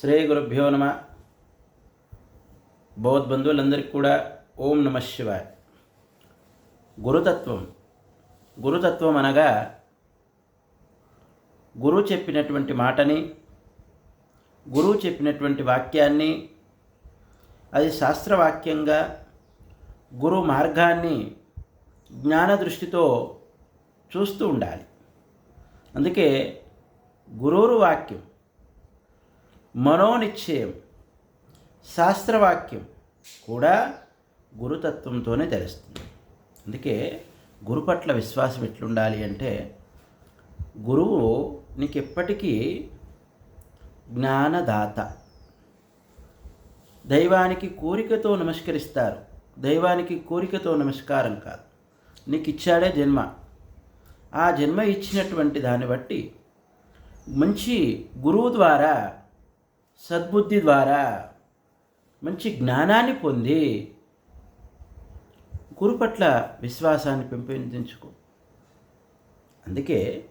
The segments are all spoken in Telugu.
శ్రీ గురుభ్యో నమ. బౌద్ధబంధువులందరికీ కూడా ఓం నమ శివాయ. గురుతత్వం. గురుతత్వం అనగా గురువు చెప్పినటువంటి మాటని గురువు చెప్పినటువంటి వాక్యాన్ని అది శాస్త్రవాక్యంగా గురు మార్గాన్ని జ్ఞాన దృష్టితో చూస్తూ ఉండాలి. అందుకే గురువురు వాక్యం మనోనిశ్చయం శాస్త్రవాక్యం కూడా గురుతత్వంతోనే తెలుస్తుంది. అందుకే గురు పట్ల విశ్వాసం ఎట్లుండాలి అంటే గురువు నీకు ఎప్పటికీ జ్ఞానదాత. దైవానికి కోరికతో నమస్కరిస్తారు. దైవానికి కోరికతో నమస్కారం కాదు. నీకు ఇచ్చాడే జన్మ. ఆ జన్మ ఇచ్చినటువంటి దాన్ని బట్టి మంచి గురువు ద్వారా సద్బుద్ధి ద్వారా మంచి జ్ఞానాన్ని పొంది గురు పట్ల విశ్వాసాన్ని పెంపొందించుకో. అందుకే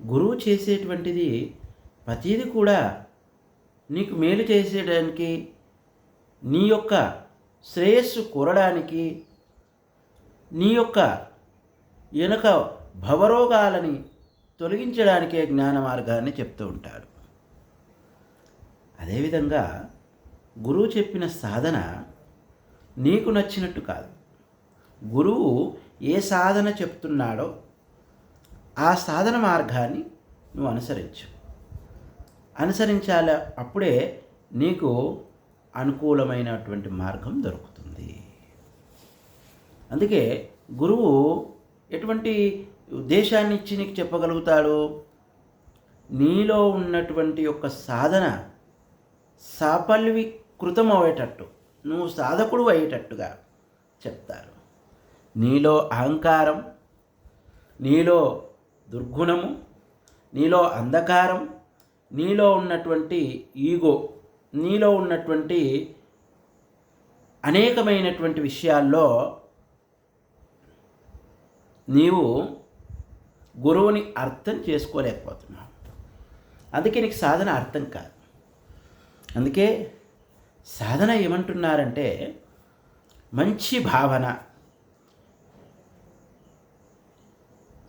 గురువు చేసేటువంటిది ప్రతిదీ కూడా నీకు మేలు చేసేయడానికి నీ యొక్క శ్రేయస్సు కోరడానికి నీ యొక్క వెనుక భవరోగాలని తొలగించడానికే జ్ఞాన మార్గాన్ని చెప్తూ ఉంటాడు. అదేవిధంగా గురువు చెప్పిన సాధన నీకు నచ్చినట్టు కాదు. గురువు ఏ సాధన చెప్తున్నాడో ఆ సాధన మార్గాన్ని నువ్వు అనుసరించు. అనుసరించాలి అప్పుడే నీకు అనుకూలమైనటువంటి మార్గం దొరుకుతుంది. అందుకే గురువు ఎటువంటి ఉద్దేశాన్ని ఇచ్చి నీకు చెప్పగలుగుతాడు? నీలో ఉన్నటువంటి యొక్క సాధన సాఫల్యీకృతం అయ్యేటట్టు నువ్వు సాధకుడు అయ్యేటట్టుగా చెప్తారు. నీలో అహంకారం నీలో దుర్గుణము నీలో అంధకారం నీలో ఉన్నటువంటి ఈగో నీలో ఉన్నటువంటి అనేకమైనటువంటి విషయాల్లో నీవు గురువుని అర్థం చేసుకోలేకపోతున్నావు. అందుకే నీకు సాధన అర్థం కాదు. అందుకే సాధన ఏమంటున్నారంటే మంచి భావన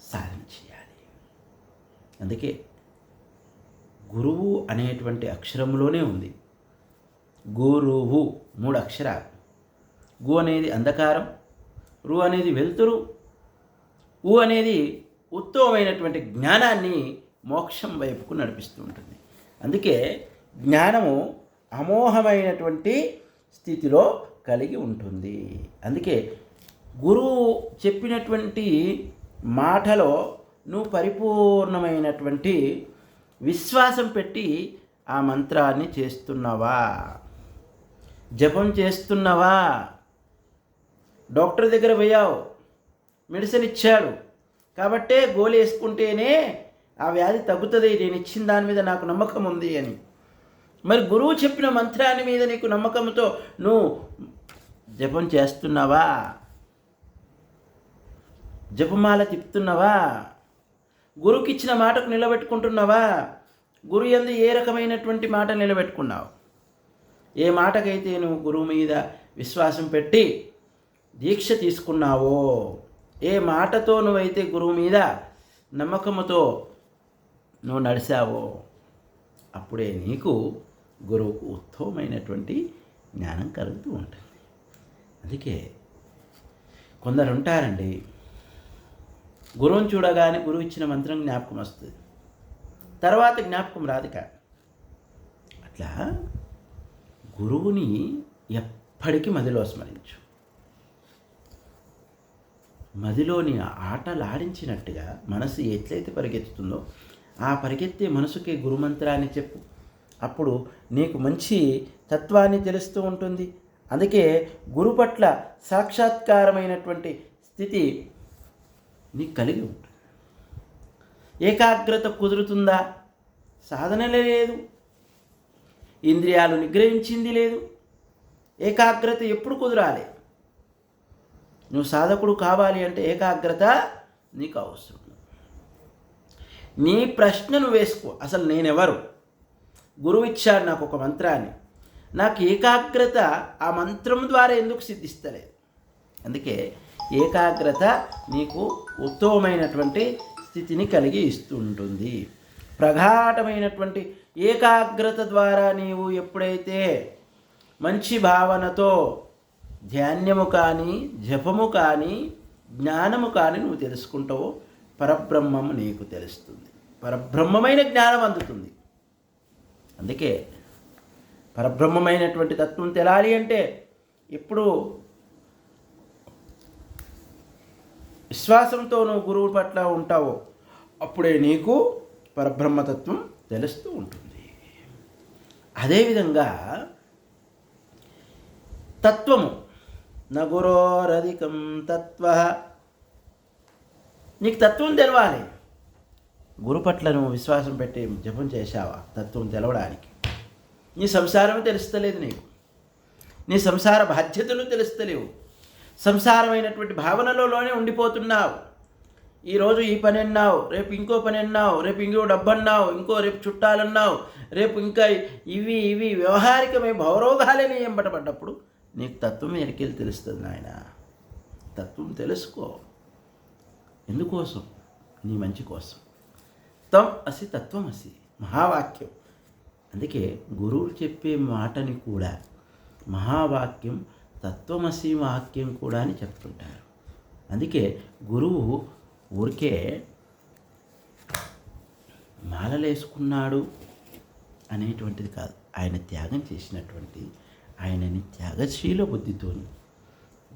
సాధన చేయాలి. అందుకే గురువు అనేటువంటి అక్షరంలోనే ఉంది. గురువు మూడు అక్షరాలు. గు అనేది అంధకారం రు అనేది వెలుతురు ఉ అనేది ఉత్తమమైనటువంటి జ్ఞానాన్ని మోక్షం వైపుకు నడిపిస్తూ ఉంటుంది. అందుకే జ్ఞానము అమోఘమైనటువంటి స్థితిలో కలిగి ఉంటుంది. అందుకే గురువు చెప్పినటువంటి మాటలో నువ్వు పరిపూర్ణమైనటువంటి విశ్వాసం పెట్టి ఆ మంత్రాన్ని చేస్తున్నావా? జపం చేస్తున్నావా? డాక్టర్ దగ్గర పోయావు. మెడిసిన్ ఇచ్చాడు. కాబట్టే గోలు వేసుకుంటేనే ఆ వ్యాధి తగ్గుతుంది. నేను ఇచ్చిన దాని మీద నాకు నమ్మకం ఉంది అని. మరి గురువు చెప్పిన మంత్రాన్ని మీద నీకు నమ్మకంతో నువ్వు జపం చేస్తున్నావా? జపమాల తిప్పుతున్నావా? గురువుకి ఇచ్చిన మాటకు నిలబెట్టుకుంటున్నావా? గురు ఎందు ఏ రకమైనటువంటి మాట నిలబెట్టుకున్నావు? ఏ మాటకైతే నువ్వు గురువు మీద విశ్వాసం పెట్టి దీక్ష తీసుకున్నావో ఏ మాటతో నువ్వైతే గురువు మీద నమ్మకముతో నువ్వు నడిచావో అప్పుడే నీకు గురువుకు ఉత్తమమైనటువంటి జ్ఞానం కలుగుతూ ఉంటుంది. అందుకే కొందరు ఉంటారండి గురువుని చూడగానే గురువు ఇచ్చిన మంత్రం జ్ఞాపకం వస్తుంది. తర్వాత జ్ఞాపకం రాదు కా అట్లా గురువుని ఎప్పటికీ మదిలో స్మరించు. మదిలోని ఆటలాడించినట్టుగా మనసు ఎట్లయితే పరిగెత్తుతుందో ఆ పరిగెత్తే మనసుకి గురుమంత్రాన్ని చెప్పు. అప్పుడు నీకు మంచి తత్వాన్ని తెలుస్తూ ఉంటుంది. అందుకే గురు పట్ల సాక్షాత్కారమైనటువంటి స్థితి నీకు కలిగి ఉంటుంది. ఏకాగ్రత కుదురుతుందా? సాధనలే లేదు. ఇంద్రియాలు నిగ్రహించింది లేదు. ఏకాగ్రత ఎప్పుడు కుదరాలి. నువ్వు సాధకుడు కావాలి అంటే ఏకాగ్రత నీకు అవసరం. నీ ప్రశ్నను వేసుకో. అసలు నేనెవరు? గురువు ఇచ్చాడు నాకు ఒక మంత్రాన్ని. నాకు ఏకాగ్రత ఆ మంత్రం ద్వారా ఎందుకు సిద్ధిస్తలేదు? అందుకే ఏకాగ్రత నీకు ఉత్తమమైనటువంటి స్థితిని కలిగి ఇస్తుంటుంది. ప్రగాఢమైనటువంటి ఏకాగ్రత ద్వారా నీవు ఎప్పుడైతే మంచి భావనతో ధ్యాన్యము కానీ జపము కానీ జ్ఞానము కానీ నువ్వు తెలుసుకుంటావో పరబ్రహ్మము నీకు తెలుస్తుంది. పరబ్రహ్మమైన జ్ఞానం అందుతుంది. అందుకే పరబ్రహ్మమైనటువంటి తత్వం తెలాలి అంటే ఇప్పుడు విశ్వాసంతో నువ్వు గురువు పట్ల ఉంటావో అప్పుడే నీకు పరబ్రహ్మతత్వం తెలుస్తూ ఉంటుంది. అదేవిధంగా తత్వము నగురోరధికం తత్వ. నీకు తత్వం తెలవాలి. గురు పట్ల నువ్వు విశ్వాసం పెట్టి జపం చేశావా? తత్వం తెలవడానికి. నీ సంసారం తెలుస్తలేదు నీకు. నీ సంసార బాధ్యతలు తెలుస్తలేవు. సంసారమైనటువంటి భావనలోనే ఉండిపోతున్నావు. ఈరోజు ఈ పని అన్నావు రేపు ఇంకో పని అన్నావు రేపు ఇంకో డబ్బు అన్నావు ఇంకో రేపు చుట్టాలన్నావు రేపు ఇంకా ఇవి ఇవి వ్యవహారికమే భవరోగాలని ఎంబట పడ్డప్పుడు నీకు తత్వం ఎడికెళ్ళి తెలుస్తుంది నాయన. తత్వం తెలుసుకో. ఎందుకోసం? నీ మంచి కోసం. తం అసి తత్వం అసి మహావాక్యం. అందుకే గురువులు చెప్పే మాటని కూడా మహావాక్యం తత్వమసి వాక్యం కూడా అని చెప్తుంటారు. అందుకే గురువు ఊరికే మాలలేసుకున్నాడు అనేటువంటిది కాదు. ఆయన త్యాగం చేసినటువంటి ఆయనని త్యాగశీల బుద్ధితోని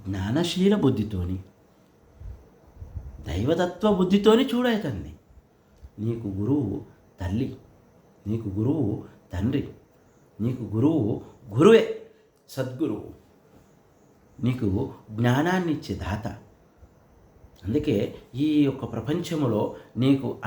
జ్ఞానశీల బుద్ధితోని దైవతత్వ బుద్ధితోని చూడవుతుంది నీకు గురువు తల్లి నీకు గురువు తండ్రి నీకు గురువు గురువే సద్గురువు. నీకు జ్ఞానాన్ని ఇచ్చే దాత. అందుకే ఈ యొక్క ప్రపంచంలో నీకు అను